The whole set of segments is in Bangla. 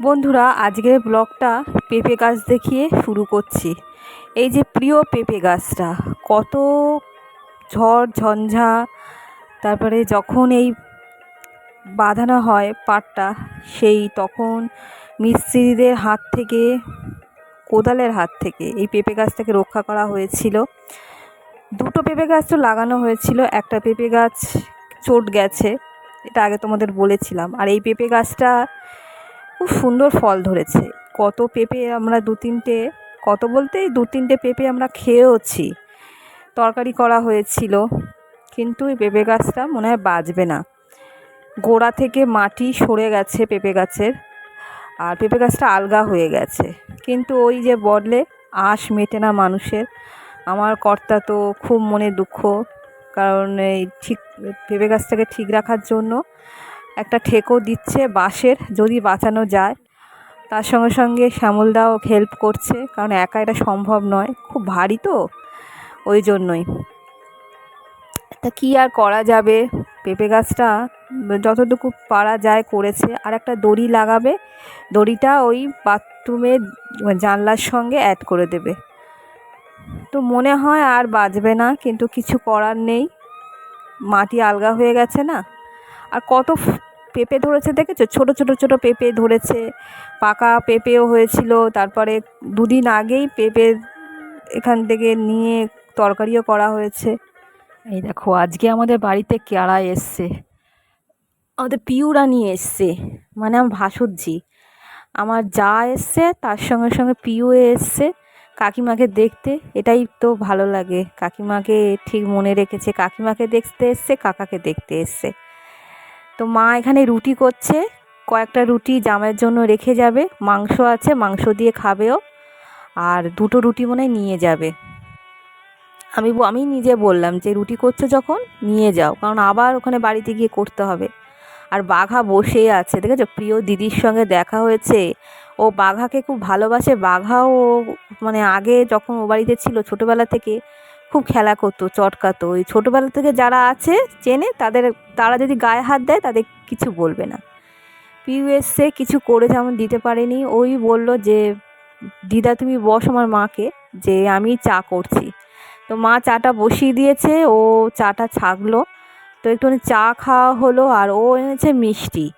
বন্ধুরা, আজকের ব্লগটা পেঁপে গাছ দেখিয়ে শুরু করছি। এই যে প্রিয় পেঁপে গাছটা, কত ঝড়, ঝঞ্ঝা, তারপরে যখন এই বাঁধানো হয় পাটটা সেই তখন মিস্ত্রিদের হাত থেকে, কোদালের হাত থেকে এই পেঁপে গাছটাকে রক্ষা করা হয়েছিল। দুটো পেঁপে গাছ তো লাগানো হয়েছিল, একটা পেঁপে গাছ চোট গেছে, এটা আগে তোমাদের বলেছিলাম। আর এই পেঁপে গাছটা খুব সুন্দর ফল ধরেছে। কত পেঁপে আমরা দু তিনটে, কত বলতে দু তিনটে পেঁপে আমরা খেয়েওছি। তরকারি করা হয়েছিল, কিন্তু এই পেঁপে গাছটা মনে হয় বাঁচবে না। গোড়া থেকে মাটি সরে গেছে পেঁপে গাছের, আর পেঁপে গাছটা আলগা হয়ে গেছে। কিন্তু ওই যে বললে আঁশ মেটে না মানুষের, আমার কর্তা তো খুব মনে দুঃখ, কারণ এই ঠিক, পেঁপে গাছটাকে ঠিক রাখার জন্য একটা ঠেকও দিচ্ছে বাঁশের যদি বাঁচানো যায়। তার সঙ্গে সঙ্গে শ্যামলদাও হেল্প করছে, কারণ একা এটা সম্ভব নয়। খুব ভারী তো, ওই জন্যই। তা কী আর করা যাবে? পেঁপে গাছটা যতটুকু পারা যায় করেছে। আর একটা দড়ি লাগাবে, দড়িটা ওই বাথরুমের জানলার সঙ্গে অ্যাড করে দেবে। তো মনে হয় আর বাজবে না, কিন্তু কিছু করার নেই। মাটি আলগা হয়ে গেছে না? আর কত পেঁপে ধরেছে দেখেছ? ছোট ছোট ছোট পেঁপে ধরেছে, পাকা পেঁপেও হয়েছিল, তারপরে দুদিন আগেই পেঁপে এখান থেকে নিয়ে তরকারিও করা হয়েছে। এই দেখো, আজকে আমাদের বাড়িতে কেড়া এসছে। আমাদের পিউরা নিয়ে এসছে মানে আমার ভাসুরজি। আমার যা এসছে, তার সঙ্গে সঙ্গে পিউ এসছে, কাকিমাকে দেখতে। এটাই তো ভালো লাগে, কাকিমাকে ঠিক মনে রেখেছে। কাকিমাকে দেখতে এসছে, কাকাকে দেখতে এসছে। তো মা এখানে রুটি করছে। কয়েকটা রুটি জামের জন্য রেখে যাবে। মাংস আছে, মাংস দিয়ে খাবেও। আর দুটো রুটি মনে নিয়ে যাবে। আমি আমি নিজে বললাম যে, রুটি করছ যখন, নিয়ে যাও। কারণ আবার ওখানে বাড়িতে গিয়ে করতে হবে। আর বাঘা বসে আছে। দেখেছ? প্রিয় দিদির সঙ্গে দেখা হয়েছে। ও বাঘাকে খুব ভালোবাসে। বাঘাও মানে আগে যখন ও বাড়িতে ছিল ছোটোবেলা থেকে খুব খেলা করতো, চটকাতো। ওই ছোটোবেলা থেকে যারা আছে, চেনে, তাদের, তারা যদি গায়ে হাত দেয়, তাদের কিছু বলবে না। পিউ এসছে কিছু করে যেমন দিতে পারেনি। ওই বলল যে, দিদা, তুমি বস আমার মাকে যে, আমি চা করছি। তো মা চাটা বসিয়ে দিয়েছে, ও চাটা ছাগলো তো একটুখানি চা খাওয়া হলো, আর ও এনেছে মিষ্টি।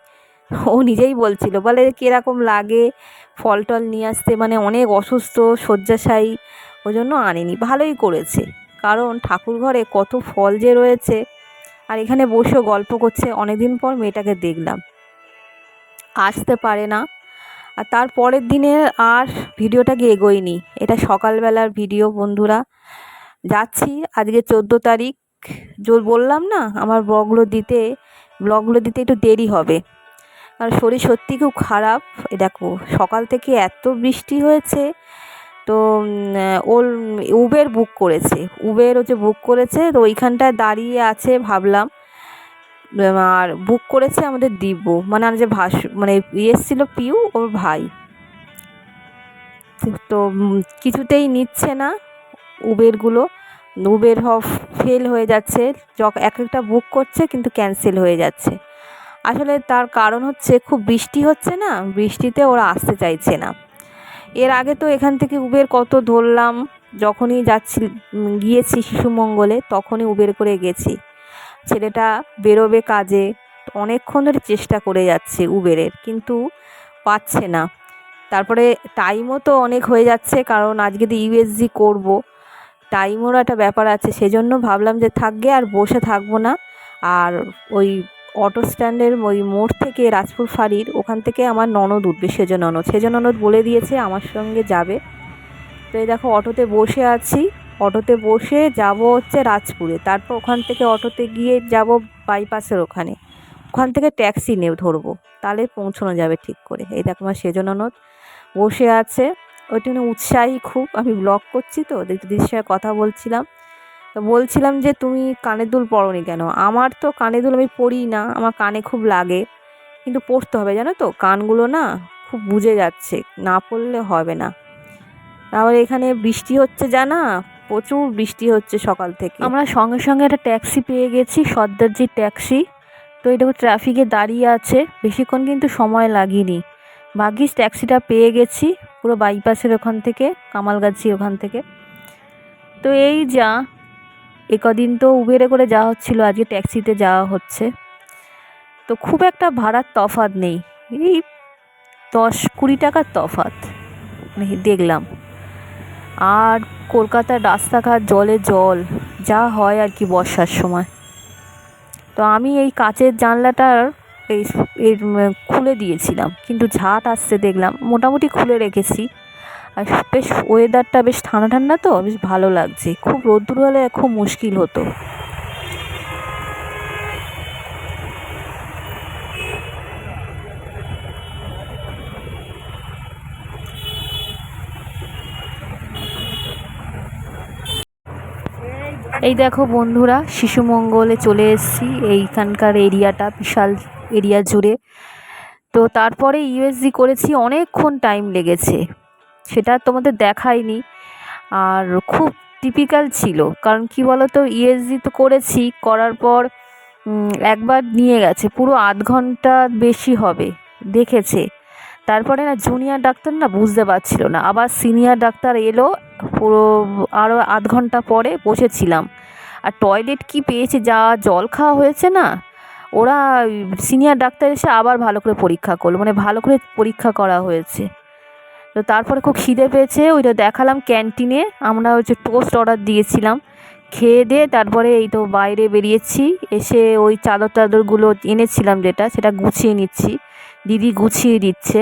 ও নিজেই বলছিল, বলে কীরকম লাগে ফল টল নিয়ে আসতে? মানে অনেক অসুস্থ, শয্যাশায়ী। ওই জন্য আনেনি। ভালোই করেছে। কারণ ঠাকুর ঘরে কত ফল যে রয়েছে। আর এখানে বসেও গল্প করছে অনেক দিন পর মেয়েটাকে দেখলাম। আসতে পারে না। আর তার পরের দিনে আর ভিডিওটাকে এগোয়নি। এটা সকালবেলার ভিডিও, বন্ধুরা। যাচ্ছি আজকে চোদ্দ তারিখ। জোর বললাম না, আমার ব্লগগুলো দিতে ব্লগগুলো দিতে একটু দেরি হবে। কারণ শরীর সত্যি খুব খারাপ। এ দেখো, সকাল থেকে এত বৃষ্টি হয়েছে। তো ওর উবের বুক করেছে। উবের হচ্ছে বুক করেছে, তো ওইখানটায় দাঁড়িয়ে আছে ভাবলাম আর বুক করেছে আমাদের দিব্য। মানে আমার যে ভাস মানে ইয়ে এসেছিল পিউ, ওর ভাই। তো কিছুতেই নিচ্ছে না উবেরগুলো। উবের হফ ফেল হয়ে যাচ্ছে এক একটা বুক করছে, কিন্তু ক্যান্সেল হয়ে যাচ্ছে। আসলে তার কারণ হচ্ছে, খুব বৃষ্টি হচ্ছে না, বৃষ্টিতে ওরা আসতে চাইছে না। এর আগে তো এখান থেকে উবের কত ধরলাম, যখনই যাচ্ছি গিয়েছি শিশুমঙ্গলে তখনই উবের করে গেছি। ছেলেটা বেরোবে কাজে, অনেকক্ষণ ধরে চেষ্টা করে যাচ্ছে উবেরের, কিন্তু পাচ্ছে না। তারপরে টাইমও তো অনেক হয়ে যাচ্ছে, কারণ আজকে তো ইউএসজি করব। টাইমেরও একটা ব্যাপার আছে, সেজন্য ভাবলাম যে থাকবে আর বসে থাকব না। আর ওই অটো স্ট্যান্ডের ওই মোড় থেকে রাজপুর ফাঁড়ির ওখান থেকে আমার ননদ উঠবে সেজ ননদ। সেজ ননদ বলে দিয়েছে, আমার সঙ্গে যাবে। তো এই দেখো, অটোতে বসে আছি। অটোতে বসে যাব হচ্ছে রাজপুরে। তারপর ওখান থেকে অটোতে গিয়ে যাব বাইপাসের ওখানে। ওখান থেকে ট্যাক্সি নেব ধরবো। তাহলে পৌঁছানো যাবে ঠিক করে। এই দেখো আমার সেজ ননদ বসে আছে। ওইটা উৎসাহী খুব। আমি ব্লগ করছি তো দিদির সঙ্গে কথা বলছিলাম। তো বলছিলাম যে তুমি কানের দুল পরনি কেন? আমার তো কানের দুল আমি পরি না, আমার কানে খুব লাগে। কিন্তু পরতে হবে, জানো তো? কানগুলো না খুব বুঝে যাচ্ছে, না পড়লে হবে না। তাহলে এখানে বৃষ্টি হচ্ছে জানা? প্রচুর বৃষ্টি হচ্ছে সকাল থেকে। আমরা সঙ্গে সঙ্গে একটা ট্যাক্সি পেয়ে গেছি সর্দারজির ট্যাক্সি। তো এটা ট্রাফিকে দাঁড়িয়ে আছে, বেশিক্ষণ কিন্তু সময় লাগেনি। ভাগ্যিস ট্যাক্সিটা পেয়ে গেছি, পুরো বাইপাসের ওখান থেকে কামালগাছি ওখান থেকে। তো এই যা এ কদিন তো উবেরে করে যাওয়া হচ্ছিল, আজকে ট্যাক্সিতে যাওয়া হচ্ছে। তো খুব একটা ভাড়ার তফাৎ নেই। এই দশ কুড়ি টাকার তফাৎ। মানে দেখলাম। আর কলকাতার রাস্তাঘাট, জলে জল, যা হয় আর কি বর্ষার সময়। তো আমি এই কাচের জানলাটার এই খুলে দিয়েছিলাম। কিন্তু ঝাঁট আসছে দেখলাম। মোটামুটি খুলে রেখেছি। আর বেশ ওয়েদারটা বেশ ঠান্ডা ঠান্ডা তো, বেশ ভালো লাগছে। খুব রোদ্দুর হলে খুব মুশকিল হতো। এই দেখো বন্ধুরা, শিশু মঙ্গলে চলে এসেছি। এইখানকার এরিয়াটা বিশাল এরিয়া জুড়ে। তো তারপরে ইউএসজি করেছি, অনেকক্ষণ টাইম লেগেছে। সেটা তোমাদের দেখাইনি আর খুব টিপিক্যাল ছিল, কারণ কি তো ইউএসজি তো করেছি, করার পর একবার নিয়ে গেছে, পুরো আধ ঘণ্টা বেশি হবে, দেখেছে। তারপরে না জুনিয়র ডাক্তার না বুঝতে পারছিল না, আবার সিনিয়র ডাক্তার এলো, পুরো আরও আধ ঘণ্টা পরে বসেছিলাম। আর টয়লেট কি পেয়েছে, যা জল খাওয়া হয়েছে না, ওরা সিনিয়র ডাক্তার এসে আবার ভালো করে পরীক্ষা করল মানে ভালো করে পরীক্ষা করা হয়েছে। তো তারপরে খুব খিদে পেয়েছে ওইটা দেখালাম ক্যান্টিনে, আমরা হচ্ছে টোস্ট অর্ডার দিয়েছিলাম। খেয়ে দিয়ে তারপরে এই তো বাইরে বেরিয়েছি, এসে ওই চাদর টাদরগুলো এনেছিলাম যেটা, সেটা গুছিয়ে নিচ্ছি, দিদি গুছিয়ে দিচ্ছে।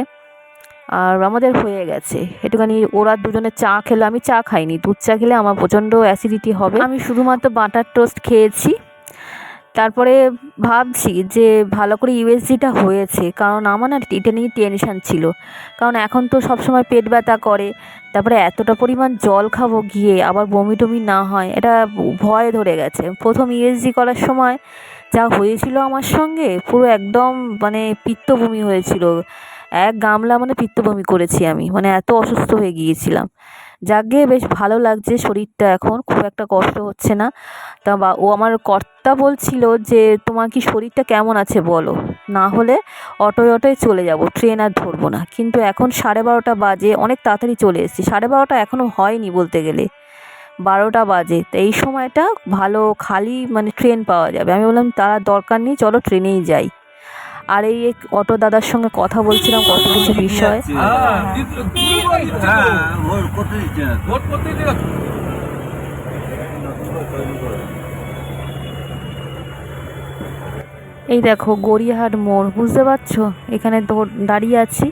আর আমাদের হয়ে গেছে। একটুখানি ওরা দুজনে চা খেলো, আমি চা খাইনি, দুধ চা খেলে আমার প্রচণ্ড অ্যাসিডিটি হবে। আমি শুধুমাত্র বাটার টোস্ট খেয়েছি। তারপরে ভাবছি যে ভালো করে ইউএসজিটা হয়েছে, কারণ আমার না এটা নিয়ে টেনশান ছিল। কারণ এখন তো সবসময় পেট ব্যথা করে, তারপরে এতটা পরিমাণ জল খাব গিয়ে, আবার বমি টমি না হয়, এটা ভয় ধরে গেছে। প্রথম ইউএসজি করার সময় যা হয়েছিল আমার সঙ্গে, পুরো একদম মানে পিত্তভূমি হয়েছিল। এক গামলা মানে পিত্তবমি করেছি আমি মানে এত অসুস্থ হয়ে গিয়েছিলাম। যাকে বেশ ভালো লাগছে শরীরটা এখন, খুব একটা কষ্ট হচ্ছে না। তা বা, ও আমার কর্তা বলছিল যে, তোমার কি শরীরটা কেমন আছে বলো? না হলে অটোয় অটোয় চলে যাব, ট্রেন আর ধরবো না। কিন্তু এখন সাড়ে বারোটা বাজে, অনেক তাড়াতাড়ি চলে এসেছি। সাড়ে বারোটা এখনও হয়নি বলতে গেলে। বারোটা বাজে। তো এই সময়টা ভালো খালি মানে ট্রেন পাওয়া যাবে। আমি বললাম, তার দরকার নেই, চলো ট্রেনেই যাই। আর এই অটো দাদার সঙ্গে কথা বলছিলাম কত কিছু বিষয়। এই দেখো, গড়িয়াহাট মোড়, বুঝতে পারছ? এখানে দৌড়- দাঁড়িয়ে আছি।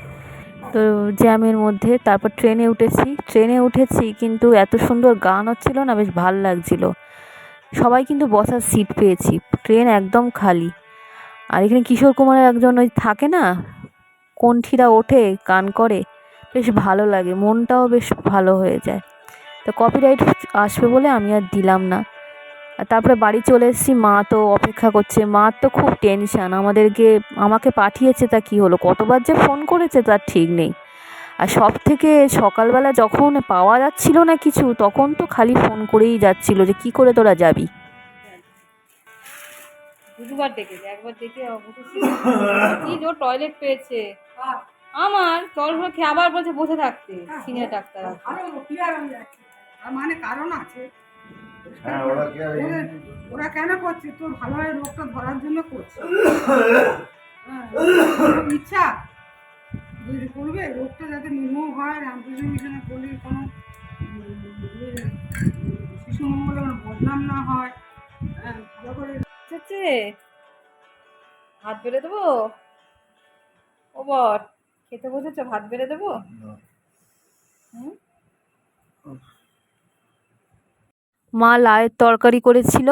তো জ্যামের মধ্যে, তারপর ট্রেনে উঠেছি। ট্রেনে উঠেছি, কিন্তু এত সুন্দর গান হচ্ছিল না, বেশ ভালো লাগছিল। সবাই কিন্তু বসার সিট পেয়েছি। ট্রেন একদম খালি। আর এখানে কিশোর কুমারের একজন ওই থাকে না, কণ্ঠীরা ওঠে, গান করে, বেশ ভালো লাগে, মনটাও বেশ ভালো হয়ে যায়। তো কপিরাইট আসবে বলে আমি আর দিলাম না। তারপরে বাড়ি চলে এসেছি, মা তো অপেক্ষা করছে মার তো খুব টেনশান আমাদেরকে, আমাকে পাঠিয়েছে তা কি হলো, কতবার যে ফোন করেছে তার ঠিক নেই। আর সব থেকে সকালবেলা যখন পাওয়া যাচ্ছিল না কিছু, তখন তো খালি ফোন করেই যাচ্ছিল যে কি করে তোরা যাবি? দুবার ডেকেছে একবার দেখে কি জোর টয়লেট পেয়েছে। আমার টয়লেট খেয়ে আবার বলছে বসে থাকতে সিনিয়র ডাক্তার মানে কারণ আছে। হ্যাঁ, ওরা কি আর ওরা কেন করছে? তোর ভালোভাবে রোগটা ধরার জন্য করছে। হ্যাঁ, ইচ্ছা? যদি করবে রোগটা যাতে নির্মূল হয় রামকৃষ্ণ মিশনে করলে কোনো শিশু মঙ্গলের বদনাম না হয়। হ্যাঁ, ভালো করে হচ্ছে ভাত বেড়ে দেবো? ও বর, খেতে বসেছো? ভাত বেড়ে দেবো? মা লায়ের তরকারি করেছিল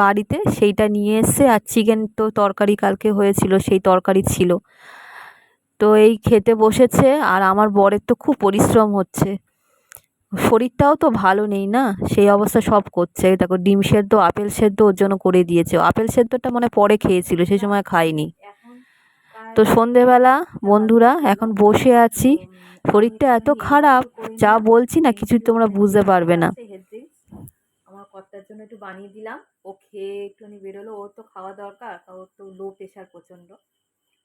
বাড়িতে, সেইটা নিয়ে এসে আর চিকেন তো তরকারি কালকে হয়েছিল, সেই তরকারি ছিল। তো এই খেতে বসেছে, আর আমার বরের তো খুব পরিশ্রম হচ্ছে। শরীরটাও তো ভালো নেই না? সেই অবস্থা সব করছে। দেখো, ডিম সেদ্ধ, আপেল সেদ্ধ ওর জন্য করে দিয়েছে। আপেল সেদ্ধটা মানে পরে খেয়েছিল সেই সময় খাইনি তো সন্ধেবেলা, বন্ধুরা, এখন বসে আছি। শরীরটা এত খারাপ, যা বলছি না কিছু তোমরা বুঝতে পারবে না। আমার কর্তার জন্য একটু বানিয়ে দিলাম। ও খেয়ে একটুখানি বেরোলো। ওর তো খাওয়া দরকার ওর তো লো প্রেশার প্রচণ্ড।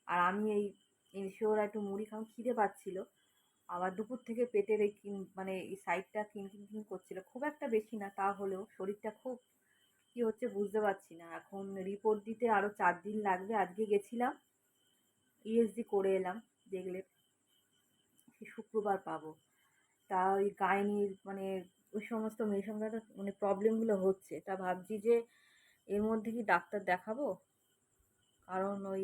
আর আমি এই ইনশিওর একটু মুড়ি খাওয়া খিদে পাচ্ছিল। আবার দুপুর থেকে পেটের এই কিন মানে এই সাইডটা কিন কিন কিন করছিল। খুব একটা বেশি না, তা হলেও শরীরটা খুব কী হচ্ছে বুঝতে পারছি না। এখন রিপোর্ট দিতে আরও চার দিন লাগবে। আজকে গেছিলাম ইএসডি করে এলাম, দেখলে শুক্রবার পাবো। তা ওই গাইনির মানে ওই সমস্ত সঙ্গে একটা মানে প্রবলেমগুলো হচ্ছে। তা ভাবছি যে এর মধ্যে কি ডাক্তার দেখাবো? কারণ ওই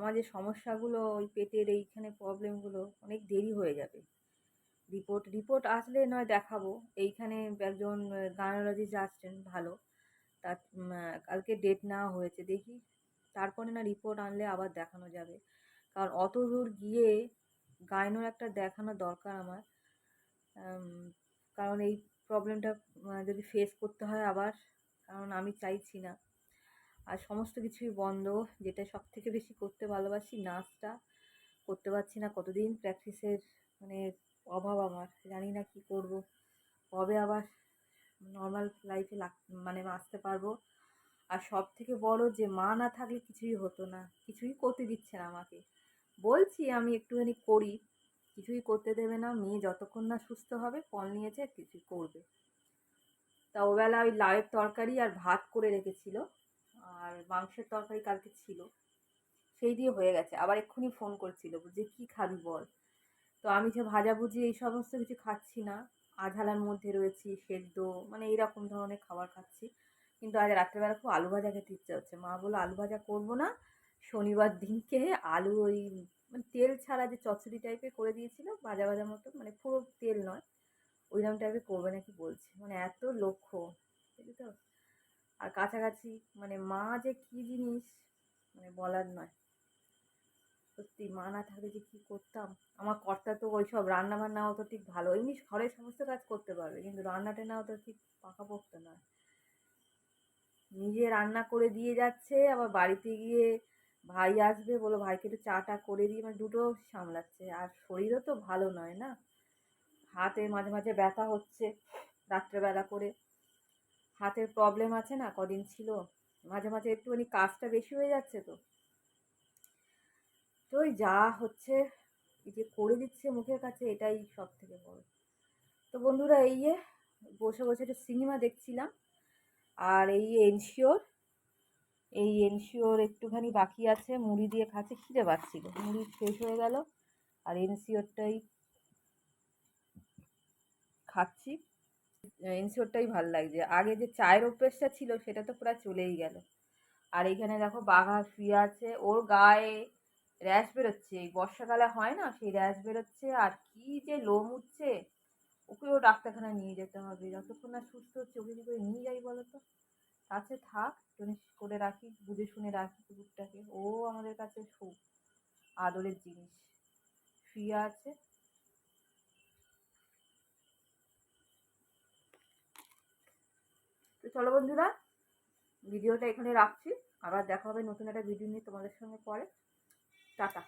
আমার যে সমস্যাগুলো, ওই পেটের এইখানে প্রবলেমগুলো অনেক দেরি হয়ে যাবে। রিপোর্ট রিপোর্ট আসলে নয় দেখাবো। এইখানে একজন গাইনোলজিস্ট আসছেন, ভালো। তার কালকে ডেট নেওয়া হয়েছে, দেখি। তারপরে না রিপোর্ট আনলে আবার দেখানো যাবে। কারণ অত দূর গিয়ে গাইনোর একটা দেখানো দরকার আমার। কারণ এই প্রবলেমটা যদি ফেস করতে হয় আবার, কারণ আমি চাইছি না। আর সমস্ত কিছুই বন্ধ। যেটা সব থেকে বেশি করতে ভালোবাসি নাচটা। করতে পারছি না কতদিন প্র্যাকটিসের মানে অভাব আমার। জানি না কি করব। কবে আবার নর্মাল লাইফে মানে আসতে পারব? আর সব থেকে বড় যে মা না থাকলে কিছুই হতো না। কিছুই করতে দিচ্ছে না আমাকে। বলছি আমি একটুখানি করি। কিছুই করতে দেবে না। মেয়ে যতক্ষণ না সুস্থ হবে, ফল নিয়েছে কিছু করবে। তা ওবেলা ওই লাউয়ের তরকারি আর ভাত করে রেখেছিল। আর মাংসের তরকারি কালকে ছিল। সেই দিয়ে হয়ে গেছে। আবার এক্ষুনি ফোন করছিল যে কী খাবি বল? তো আমি যে ভাজাভুজি এই সমস্ত কিছু খাচ্ছি না। আঝালার মধ্যে রয়েছি, সেদ্ধ মানে এইরকম ধরনের খাবার খাচ্ছি। কিন্তু আজ রাত্রেবেলা খুব আলু ভাজা খেতে ইচ্ছে হচ্ছে। মা বলল, আলু ভাজা করব না। শনিবার দিনকে আলু ওই মানে তেল ছাড়া যে চচ্চড়ি টাইপের করে দিয়েছিল, ভাজা ভাজা মতো মানে পুরো তেল নয় ওইরকম টাইপের করবে নাকি বলছে? মানে এত লক্ষ্য, বুঝলি তো? আর কাছাকাছি মানে মা যে কী জিনিস মানে বলার নয়। সত্যি মা না থাকলে যে কী করতাম? আমার কর্তা তো ওই সব রান্না বান্না অত ঠিক ভালো। এমনি ঘরের সমস্ত কাজ করতে পারবে, কিন্তু রান্নাটা না অত ঠিক পাকাপোক্ত নয়। নিজে রান্না করে দিয়ে যাচ্ছে, আবার বাড়িতে গিয়ে ভাই আসবে বলো ভাইকে একটু চাটা করে দিয়ে মানে দুটো সামলাচ্ছে। আর শরীরও তো ভালো নয় না? হাতে মাঝে মাঝে ব্যথা হচ্ছে রাত্রেবেলা করে। হাতের প্রবলেম আছে না, কদিন ছিল। মাঝে মাঝে একটুখানি কাজটা বেশি হয়ে যাচ্ছে তো। তো ওই যা হচ্ছে যে করে দিচ্ছে মুখের কাছে, এটাই সব থেকে বড়। তো বন্ধুরা, এই যে বসে বসে একটু সিনেমা দেখছিলাম, আর এই এনশিওর এই এনশিওর একটুখানি বাকি আছে, মুড়ি দিয়ে খাচ্ছে, খিদে পাচ্ছিল। মুড়ি শেষ হয়ে গেল, আর এনশিওরটাই খাচ্ছি। এনশিওরটাই ভালো লাগছে। আগে যে চায়ের অভ্যেসটা ছিল, সেটা তো প্রায় চলেই গেল। আর এখানে দেখো বাঘা শুয়ে আছে, ওর গায়ে র্যাশ বেরোচ্ছে। এই বর্ষাকালে হয় না, সেই র্যাশ বেরোচ্ছে, আর কি যে লোম উঠছে, ওকেও ডাক্তারখানায় নিয়ে যেতে হবে। যতক্ষণ না সুস্থ হচ্ছে, ওকে কী করে নিয়ে যাই বলো তো? কাছে থাক একটুখানি করে রাখি, বুঝে শুনে রাখি কুকুরটাকে। ও আমাদের কাছে খুব আদরের জিনিস। শুয়ে আছে। চলো বন্ধুরা, ভিডিওটা এখানে রাখছি। আবার দেখা হবে নতুন একটা ভিডিও নিয়ে তোমাদের সঙ্গে পরে। টাটা।